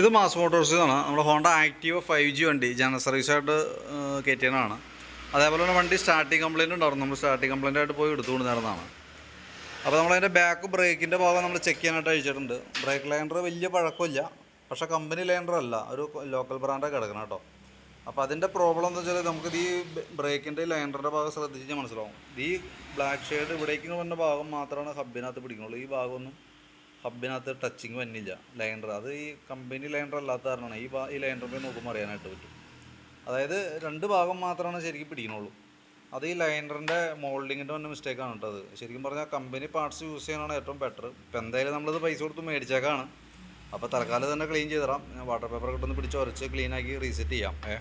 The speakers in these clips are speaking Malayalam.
ഇത് മാസ് മോട്ടോഴ്സ് ആണ് നമ്മുടെ ഹോണ്ട ആക്റ്റീവ് ഫൈവ് ജി വണ്ടി ജനറൽ സർവീസായിട്ട് കയറ്റിയതാണ് അതേപോലെ തന്നെ വണ്ടി സ്റ്റാർട്ടിങ് കംപ്ലയിന്റ് ഉണ്ടായിരുന്നു. നമ്മൾ സ്റ്റാർട്ടിങ് കംപ്ലയിന്റ് ആയിട്ട് പോയി എടുത്തു നടന്നതാണ് അപ്പോൾ നമ്മളതിന്റെ ബാക്ക് ബ്രേക്കിന്റെ ഭാഗം നമ്മൾ ചെക്ക് ചെയ്യാനായിട്ട് അയച്ചിട്ടുണ്ട്. ബ്രേക്ക് ലൈൻഡർ വലിയ പഴക്കമില്ല. പക്ഷേ കമ്പനി ലൈൻഡർ അല്ല. ഒരു ലോക്കൽ ബ്രാൻഡാണ് കിടക്കണം കേട്ടോ. അപ്പോൾ അതിന്റെ പ്രോബ്ലം എന്താ വെച്ചാൽ നമുക്ക് ഈ ബ്രേക്കിന്റെ ലൈൻഡറിന്റെ ഭാഗം ശ്രദ്ധിച്ച് മനസ്സിലാവും. ഈ ബ്ലാക്ക് ഷെയ്ഡ് ഇവിടേക്ക് വന്ന ഭാഗം മാത്രമാണ് ഹബിനകത്ത് പിടിക്കുന്നുള്ളൂ ഈ ഭാഗമൊന്നും ഹബിനകത്ത് ടച്ചിങ് വന്നില്ല. ലൈൻഡർ അത് ഈ കമ്പനി ലൈൻഡർ അല്ലാത്ത കാരണമാണ്. ഈ ഈ ലൈൻഡർ പോയി നോക്കുമ്പോൾ അറിയാനായിട്ട് പറ്റും. അതായത് രണ്ട് ഭാഗം മാത്രമാണ് ശരിക്കും പിടിക്കണുള്ളൂ. അത് ഈ ലൈൻഡറിന്റെ മോൾഡിങ്ങിന്റെ തന്നെ മിസ്റ്റേക്കാണ് കേട്ടോ അത്. ശരിക്കും പറഞ്ഞാൽ കമ്പനി പാർട്സ് യൂസ് ചെയ്യാനാണ് ഏറ്റവും ബെറ്റർ ഇപ്പം എന്തായാലും നമ്മളിത് പൈസ കൊടുത്ത് മേടിച്ചേക്കാണ്. അപ്പോൾ തൽക്കാലം തന്നെ ക്ലീൻ ചെയ്ത് തരാം വാട്ടർ പേപ്പർ കിട്ടുന്ന പിടിച്ച് ഉരച്ച് ക്ലീൻ ആക്കി റീസെറ്റ് ചെയ്യാം. ഏ?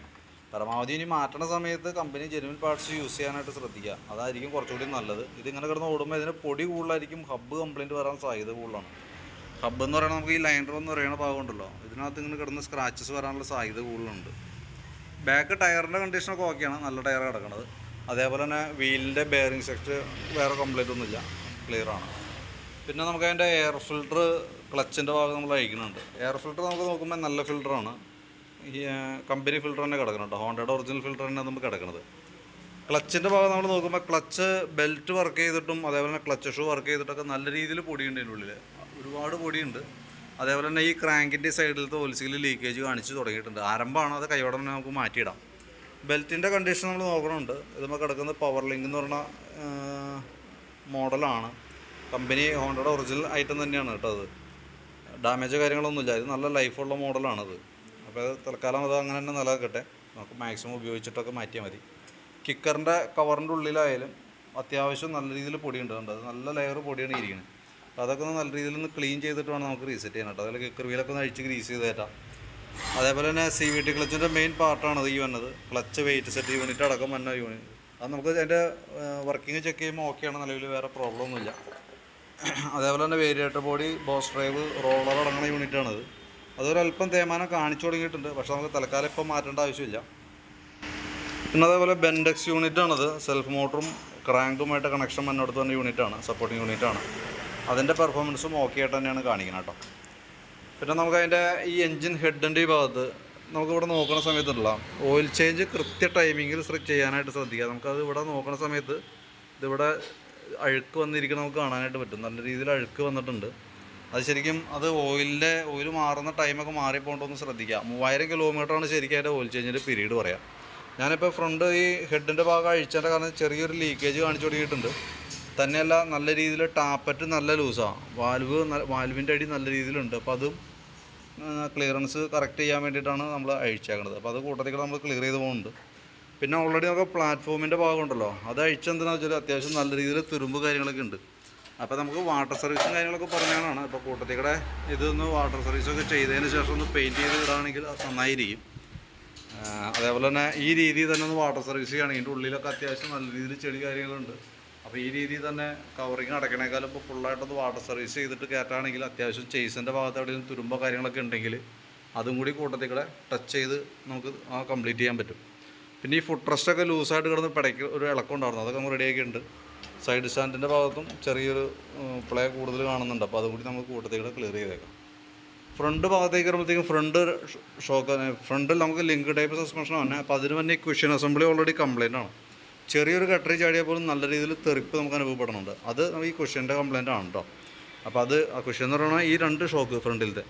പരമാവധി ഇനി മാറ്റണ സമയത്ത് കമ്പനി ജെനുവിൻ പാർട്സ് യൂസ് ചെയ്യാനായിട്ട് ശ്രദ്ധിക്കുക. അതായിരിക്കും കുറച്ചുകൂടി നല്ലത്. ഇതിങ്ങനെ കിടന്ന് ഓടുമ്പോൾ ഇതിന് പൊടി കൂടുതലായിരിക്കും. ഹബ്ബ് കംപ്ലയിന്റ് വരാൻ സാധ്യത കൂടുതലാണ്. ഹബ്ബ് എന്ന് പറയുന്നത് നമുക്ക് ഈ ലൈനർ എന്ന് പറയുന്ന ഭാഗമുണ്ടല്ലോ ഇതിനകത്ത് ഇങ്ങനെ കിടന്ന് സ്ക്രാച്ചസ് വരാനുള്ള സാധ്യത കൂടുതലുണ്ട്. ബാക്ക് ടയറിന്റെ കണ്ടീഷനൊക്കെ ഓക്കെയാണ് നല്ല ടയർ കിടക്കണത്. അതേപോലെ തന്നെ വീലിന്റെ ബെയറിംഗ് സെക്ട് വേറെ കംപ്ലൈന്റ് ഒന്നുമില്ല. ക്ലിയറാണ് പിന്നെ നമുക്ക് അതിന്റെ എയർ ഫിൽട്ടർ ക്ലച്ചിന്റെ ഭാഗം നമ്മൾ അഴിക്കുന്നുണ്ട്. എയർ ഫിൽട്ടർ നമുക്ക് നോക്കുമ്പോൾ നല്ല ഫിൽട്ടറാണ് ഈ കമ്പനി ഫിൽട്ടർ തന്നെ കിടക്കുന്നുണ്ട് ഹോണ്ടയുടെ ഒറിജിനൽ ഫിൽട്ടർ തന്നെ നമുക്ക് കിടക്കുന്നത് ക്ലച്ചിന്റെ ഭാഗം നമ്മൾ നോക്കുമ്പോൾ ക്ലച്ച് ബെൽറ്റ് വർക്ക് ചെയ്തിട്ടും അതേപോലെ തന്നെ ക്ലച്ച് ഷൂ വർക്ക് ചെയ്തിട്ടൊക്കെ നല്ല രീതിയിൽ പൊടിയുണ്ട് അതിനുള്ളിൽ ഉള്ളിൽ ഒരുപാട് പൊടിയുണ്ട്. അതേപോലെ തന്നെ ഈ ക്രാങ്കിന്റെ സൈഡിലത്തെ ഒലിസിൽ ലീക്കേജ് കാണിച്ച് തുടങ്ങിയിട്ടുണ്ട്. ആരംഭമാണ് അത് കൈയോടെ തന്നെ നമുക്ക് മാറ്റിയിടാം? ബെൽറ്റിന്റെ കണ്ടീഷൻ നമ്മൾ നോക്കണമുണ്ട് ഇത് നമുക്ക് കിടക്കുന്നത് പവർ ലിങ്ക് എന്ന് പറഞ്ഞ മോഡലാണ് കമ്പനി ഹോണ്ടയുടെ ഒറിജിനൽ ഐറ്റം തന്നെയാണ് കേട്ടോ അത്. ഡാമേജ് കാര്യങ്ങളൊന്നുമില്ല. ഇത് നല്ല ലൈഫുള്ള മോഡലാണത് അപ്പോൾ അത് തൽക്കാലം അത് അങ്ങനെ തന്നെ നിലനിൽക്കട്ടെ. നമുക്ക് മാക്സിമം ഉപയോഗിച്ചിട്ടൊക്കെ മാറ്റിയാൽ മതി. കിക്കറിന്റെ കവറിന്റെ ഉള്ളിലായാലും അത്യാവശ്യം നല്ല രീതിയിൽ പൊടിയുണ്ട് അത് നല്ല ലെയർ പൊടിയാണ് ഇരിക്കുന്നത് അപ്പോൾ അതൊക്കെ ഒന്ന് നല്ല രീതിയിൽ ഒന്ന് ക്ലീൻ ചെയ്തിട്ട് വേണം നമുക്ക് റീസെറ്റ് ചെയ്യാൻ കേട്ടോ. അതിൽ കിക്കർ വീലൊക്കെ ഒന്ന് അഴിച്ച് ഗ്രീസ് ചെയ്ത് അതേപോലെ തന്നെ സി വി ടി ക്ലച്ചിന്റെ മെയിൻ പാർട്ടാണ് ഈ വന്നത്. ക്ലച്ച് വെയിറ്റ് സെറ്റ് യൂണിറ്റ് അടക്കം വന്ന യൂണിറ്റ് അത് നമുക്ക് അതിന്റെ വർക്കിംഗ് ചെക്ക് ചെയ്യുമ്പോൾ ഓക്കെയാണ് നിലവിൽ വേറെ പ്രോബ്ലം ഒന്നുമില്ല. അതേപോലെ തന്നെ variator body boss drive roller അടങ്ങുന്ന യൂണിറ്റാണത് അതൊരല്പം തേമാനം കാണിച്ചു തുടങ്ങിയിട്ടുണ്ട്. പക്ഷേ നമുക്ക് തൽക്കാലം ഇപ്പം മാറ്റേണ്ട ആവശ്യമില്ല. പിന്നെ അതേപോലെ ബെൻഡെക്സ് യൂണിറ്റാണത് സെൽഫ് മോട്ടറും ക്രാങ്കുമായിട്ട് കണക്ഷൻ മുന്നോട്ട് തന്നെ യൂണിറ്റാണ് സപ്പോർട്ടിങ് യൂണിറ്റാണ് അതിന്റെ പെർഫോമൻസും ഓക്കെ ആയിട്ട് തന്നെയാണ് കാണിക്കുന്നത് കേട്ടോ. പിന്നെ നമുക്ക് അതിന്റെ ഈ എൻജിൻ ഹെഡിന്റെ ഈ ഭാഗത്ത് നമുക്കിവിടെ നോക്കുന്ന സമയത്തുള്ള ഓയിൽ ചേഞ്ച് കൃത്യ ടൈമിങ്ങിൽ ചെയ്യാനായിട്ട് ശ്രദ്ധിക്കുക. നമുക്കത് ഇവിടെ നോക്കുന്ന സമയത്ത് ഇതിവിടെ അഴുക്ക് വന്നിരിക്കുന്ന നമുക്ക് കാണാനായിട്ട് പറ്റും. നല്ല രീതിയിൽ അഴുക്ക് വന്നിട്ടുണ്ട്. അത് ശരിക്കും അത് ഓയിലിന്റെ ഓയിൽ മാറുന്ന ടൈമൊക്കെ മാറിപ്പോണ്ടോന്ന് ശ്രദ്ധിക്കുക. മൂവായിരം കിലോമീറ്ററാണ് ശരിക്കും അതിന്റെ ഓയിൽ ചേഞ്ചിന്റെ പീരീഡ് പറയാം. ഞാനിപ്പോൾ ഫ്രണ്ട് ഈ ഹെഡിന്റെ ഭാഗം അഴിച്ചതിന്റെ കാരണം ചെറിയൊരു ലീക്കേജ് കാണിച്ചു തുടങ്ങിയിട്ടുണ്ട്. തന്നെയല്ല നല്ല രീതിയിൽ ടാപ്പറ്റ് നല്ല ലൂസാണ് വാൽവ് വാൽവിന്റെ അടി നല്ല രീതിയിലുണ്ട്. അപ്പോൾ അതും ക്ലിയറൻസ് കറക്റ്റ് ചെയ്യാൻ വേണ്ടിയിട്ടാണ് നമ്മൾ അഴിച്ചേക്കണത്. അപ്പോൾ അത് കൂട്ടത്തിൽ നമ്മൾ ക്ലിയർ ചെയ്ത് പോകുന്നുണ്ട് പിന്നെ ഓൾറെഡി നമുക്ക് പ്ലാറ്റ്ഫോമിന്റെ ഭാഗമുണ്ടല്ലോ. അത് അഴിച്ചെന്താണെന്ന് വെച്ചാൽ അത്യാവശ്യം നല്ല രീതിയിൽ തുരുമ്പ് കാര്യങ്ങളൊക്കെ ഉണ്ട്. അപ്പോൾ നമുക്ക് വാട്ടർ സർവീസും കാര്യങ്ങളൊക്കെ പറഞ്ഞാണ് ഇപ്പോൾ കൂട്ടത്തിൽ കൂടെ ഇതൊന്ന് വാട്ടർ സർവീസൊക്കെ ചെയ്തതിന് ശേഷം ഒന്ന് പെയിന്റ് ചെയ്ത് ഇടുകയാണെങ്കിൽ അത് നന്നായിരിക്കും. അതേപോലെ തന്നെ ഈ രീതിയിൽ തന്നെ ഒന്ന് വാട്ടർ സർവീസ് ചെയ്യുകയാണെങ്കിൽ ഉള്ളിലൊക്കെ അത്യാവശ്യം നല്ല രീതിയിൽ ചെടി കാര്യങ്ങളുണ്ട്. അപ്പോൾ ഈ രീതിയിൽ തന്നെ കവറിങ് അടയ്ക്കണേക്കാളും ഇപ്പോൾ ഫുള്ളായിട്ടൊന്ന് വാട്ടർ സർവീസ് ചെയ്തിട്ട് കയറ്റാണെങ്കിൽ അത്യാവശ്യം ചേസിന്റെ ഭാഗത്ത് എവിടെയും തുരുമ്പോ കാര്യങ്ങളൊക്കെ ഉണ്ടെങ്കിൽ അതും കൂടി കൂട്ടത്തിൽ കൂടെ ടച്ച് ചെയ്ത് നമുക്ക് ആ കംപ്ലീറ്റ് ചെയ്യാൻ പറ്റും. പിന്നെ ഈ ഫുഡ് ട്രസ്റ്റൊക്കെ ലൂസായിട്ട് കിടന്ന് പിടയ്ക്ക് ഒരു ഇളക്കം ഉണ്ടായിരുന്നു. അതൊക്കെ നമ്മൾ ഉണ്ട് സൈഡ് സ്റ്റാൻഡിന്റെ ഭാഗത്തും ചെറിയൊരു പ്ലേ കൂടുതൽ കാണുന്നുണ്ട്. അപ്പോൾ അതും കൂടി നമുക്ക് കൂട്ടത്തിൽ കൂടെ ക്ലിയർ ചെയ്തേക്കാം. ഫ്രണ്ട് ഭാഗത്തേക്ക് വരുമ്പോഴത്തേക്കും ഫ്രണ്ട് ഷോക്ക് ഫ്രണ്ടിൽ നമുക്ക് ലിങ്ക് ടൈപ്പ് സസ്പെൻഷൻ ആണ്. അപ്പോൾ അതിന് തന്നെ ക്വിഷൻ അസംബ്ലി ഓൾറെഡി കംപ്ലൈന്റ് ആണ്. ചെറിയൊരു കട്ടറി ചാടിയാൽ പോലും നല്ല രീതിയിൽ തെറിപ്പ് നമുക്ക് അനുഭവപ്പെടുന്നുണ്ട് അത് ഈ കുഷ്യന്റെ കംപ്ലൈന്റ് ആണ് കേട്ടോ അപ്പോൾ അത് ആ കുഷ്യൻ എന്ന് പറയുന്നത് ഈ രണ്ട് ഷോക്ക് ഫ്രണ്ടിലത്തെ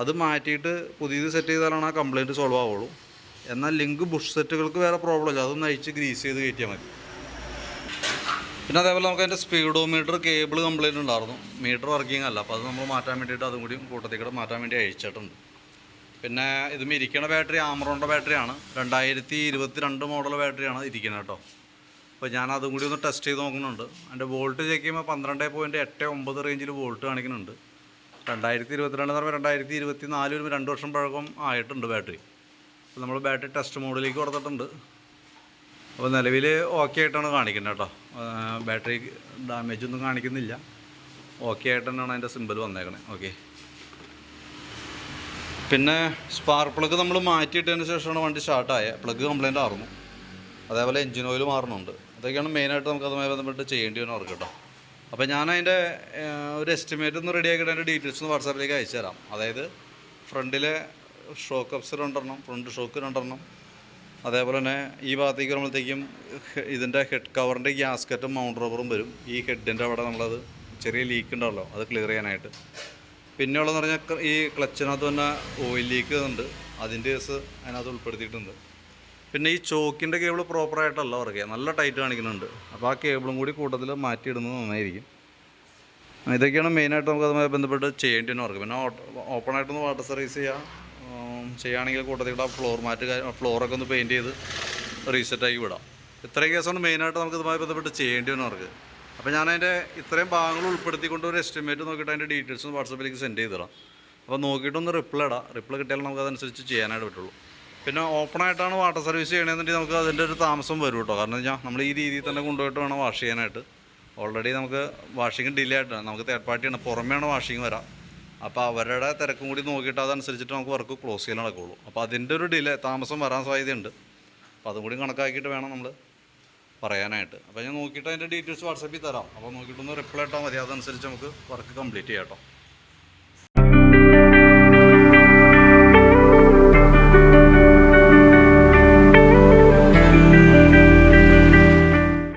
അത് മാറ്റിയിട്ട് പുതിയത് സെറ്റ് ചെയ്താലാണ് ആ കംപ്ലൈന്റ് സോൾവ് ആവുള്ളൂ. എന്നാൽ ലിങ്ക് ബുഷ് സെറ്റുകൾക്ക് വേറെ പ്രോബ്ലം ഇല്ല. അതൊന്ന് അഴിച്ച് ഗ്രീസ് ചെയ്ത് കയറ്റിയാൽ മതി. പിന്നെ അതേപോലെ നമുക്ക് അതിന്റെ സ്പീഡോമീറ്റർ കേബിൾ കംപ്ലൈന്റ് ഉണ്ടായിരുന്നു. മീറ്റർ വർക്കിംഗ് അല്ല. അപ്പോൾ അത് നമ്മൾ മാറ്റാൻ വേണ്ടിയിട്ട് അതും കൂടി കൂട്ടത്തിൽ കൂടെ മാറ്റാൻ വേണ്ടി അയച്ചിട്ടുണ്ട് പിന്നെ ഇത് മിരിക്കണ ബാറ്ററി ആമറോണിന്റെ ബാറ്ററിയാണ് രണ്ടായിരത്തി ഇരുപത്തി രണ്ട് മോഡൽ ബാറ്ററിയാണ് ഇരിക്കുന്നത് കേട്ടോ അപ്പോൾ ഞാൻ അതും കൂടി ഒന്ന് ടെസ്റ്റ് ചെയ്ത് നോക്കുന്നുണ്ട്. അതിന്റെ വോൾട്ട് ചെക്ക് ചെയ്യുമ്പോൾ പന്ത്രണ്ട് പോയിന്റ് എട്ട് ഒമ്പത് റേഞ്ചിൽ വോൾട്ട് കാണിക്കുന്നുണ്ട്. രണ്ടായിരത്തി ഇരുപത്തിരണ്ടെന്ന് പറയുമ്പോൾ രണ്ടായിരത്തി ഇരുപത്തി നാല് വരുമ്പോൾ രണ്ട് വർഷം പഴക്കം ആയിട്ടുണ്ട് ബാറ്ററി അപ്പോൾ നമ്മൾ ബാറ്ററി ടെസ്റ്റ് മോഡിലേക്ക് കൊടുത്തിട്ടുണ്ട്. അപ്പോൾ നിലവിൽ ഓക്കെ ആയിട്ടാണ് കാണിക്കുന്നത് കേട്ടോ. ബാറ്ററി ഡാമേജ് ഒന്നും കാണിക്കുന്നില്ല. ഓക്കെ ആയിട്ട് തന്നെയാണ് അതിന്റെ സിമ്പിൾ വന്നേക്കണേ. ഓക്കെ പിന്നെ സ്പാർക്ക് പ്ലഗ് നമ്മൾ മാറ്റിയിട്ടതിന് ശേഷമാണ് വണ്ടി സ്റ്റാർട്ടായത് പ്ലഗ് കംപ്ലൈന്റ് ആയിരുന്നു അതേപോലെ എൻജിൻ ഓയിൽ മാറുന്നുണ്ട്. അതൊക്കെയാണ് മെയിനായിട്ട് നമുക്ക് അതുമായി ബന്ധപ്പെട്ട് ചെയ്യേണ്ടി വരുന്ന അവർക്ക് കേട്ടോ അപ്പോൾ ഞാൻ അതിന്റെ ഒരു എസ്റ്റിമേറ്റ് ഒന്ന് റെഡി ആക്കിയിട്ട് അതിന്റെ ഡീറ്റെയിൽസ് ഒന്ന് വാട്സാപ്പിലേക്ക് അയച്ചു തരാം. അതായത് ഫ്രണ്ടിലെ ഷോക്ക് അപ്സ് രണ്ടെണ്ണം ഫ്രണ്ട് ഷോക്ക് രണ്ടെണ്ണം. അതേപോലെ തന്നെ ഈ ഭാഗത്തേക്ക് വരുമ്പോഴത്തേക്കും ഇതിന്റെ ഹെഡ് കവറിന്റെ ഗ്യാസ്കറ്റും മൗണ്ട് റബ്ബറും വരും. ഈ ഹെഡിന്റെ അവിടെ നമ്മളത് ചെറിയ ലീക്ക് ഉണ്ടാവല്ലോ അത് ക്ലിയർ ചെയ്യാനായിട്ട്. പിന്നെ ഉള്ളതെന്ന് പറഞ്ഞാൽ ഈ ക്ലച്ചിനകത്ത് തന്നെ ഓയിൽ ലീക്ക് ഉണ്ട് അതിന്റെ കേസ് അതിനകത്ത് ഉൾപ്പെടുത്തിയിട്ടുണ്ട്. പിന്നെ ഈ ചോക്കിന്റെ കേബിൾ പ്രോപ്പറായിട്ടല്ല വർക്ക് നല്ല ടൈറ്റ് കാണിക്കുന്നുണ്ട്. അപ്പോൾ ആ കേബിളും കൂടി കൂട്ടത്തിൽ മാറ്റിയിടുന്നത് നന്നായിരിക്കും. ഇതൊക്കെയാണ് മെയിനായിട്ട് നമുക്ക് അതുമായി ബന്ധപ്പെട്ട് ചെയ്യേണ്ടി വരുന്ന വർക്ക് പിന്നെ ഓപ്പൺ ആയിട്ടൊന്ന് വാട്ടർ സർവീസ് ചെയ്യാം. ചെയ്യുകയാണെങ്കിൽ കൂട്ടത്തിൽ കൂടെ ഫ്ലോർ മാറ്റ് ഫ്ലോറൊക്കെ ഒന്ന് പെയിന്റ് ചെയ്ത് റീസെറ്റാക്കി വിടാം. ഇത്രയും കേസാണ് മെയിനായിട്ട് നമുക്ക് ഇതുമായി ബന്ധപ്പെട്ട് ചെയ്യേണ്ടി വരുന്ന വർക്ക് അപ്പോൾ ഞാൻ അതിന്റെ ഇത്രയും ഭാഗങ്ങൾ ഉൾപ്പെടുത്തിക്കൊണ്ട് ഒരു എസ്റ്റിമേറ്റ് നോക്കിയിട്ട് അതിന്റെ ഡീറ്റെയിൽസ് വാട്സപ്പിലേക്ക് സെൻഡ് ചെയ്തിടാം അപ്പോൾ നോക്കിയിട്ടൊന്ന് റിപ്ലൈ ഇടാം. റിപ്ലൈ കിട്ടിയാൽ നമുക്ക് അതനുസരിച്ച് ചെയ്യാനായിട്ട് പറ്റുള്ളൂ. പിന്നെ ഓപ്പണായിട്ടാണ് വാട്ടർ സർവീസ് ചെയ്യണമെന്നുണ്ടെങ്കിൽ നമുക്ക് അതിന്റെ ഒരു താമസം വരും കേട്ടോ. കാരണം വെച്ചാൽ നമ്മൾ ഈ രീതിയിൽ തന്നെ കൊണ്ടുപോയിട്ട് വേണം വാഷ് ചെയ്യാനായിട്ട്. ഓൾറെഡി നമുക്ക് വാഷിംഗ് ഡിലേ ആയിട്ടാണ് നമുക്ക് തേർഡ് പാർട്ടിയാണ് പുറമെയാണ് വാഷിംഗ് വരാം. അപ്പോൾ അവരുടെ തിരക്കും കൂടി നോക്കിയിട്ട് അതനുസരിച്ചിട്ട് നമുക്ക് വർക്ക് ക്ലോസ് ചെയ്യാൻ നടക്കുകയുള്ളൂ അപ്പോൾ അതിന്റെ ഒരു ഡിലേ താമസം വരാൻ സാധ്യതയുണ്ട്. അപ്പോൾ അതും കൂടി കണക്കാക്കിയിട്ട് വേണം നമ്മൾ പറയാനായിട്ട്. അപ്പോൾ ഞാൻ നോക്കിയിട്ട് അതിന്റെ ഡീറ്റെയിൽസ് വാട്സപ്പിൽ തരാം. അപ്പോൾ നോക്കിയിട്ടൊന്ന് റിപ്ലൈ ഇട്ടാൽ മതി. അതനുസരിച്ച് നമുക്ക് വർക്ക് കംപ്ലീറ്റ് ചെയ്യാം കേട്ടോ.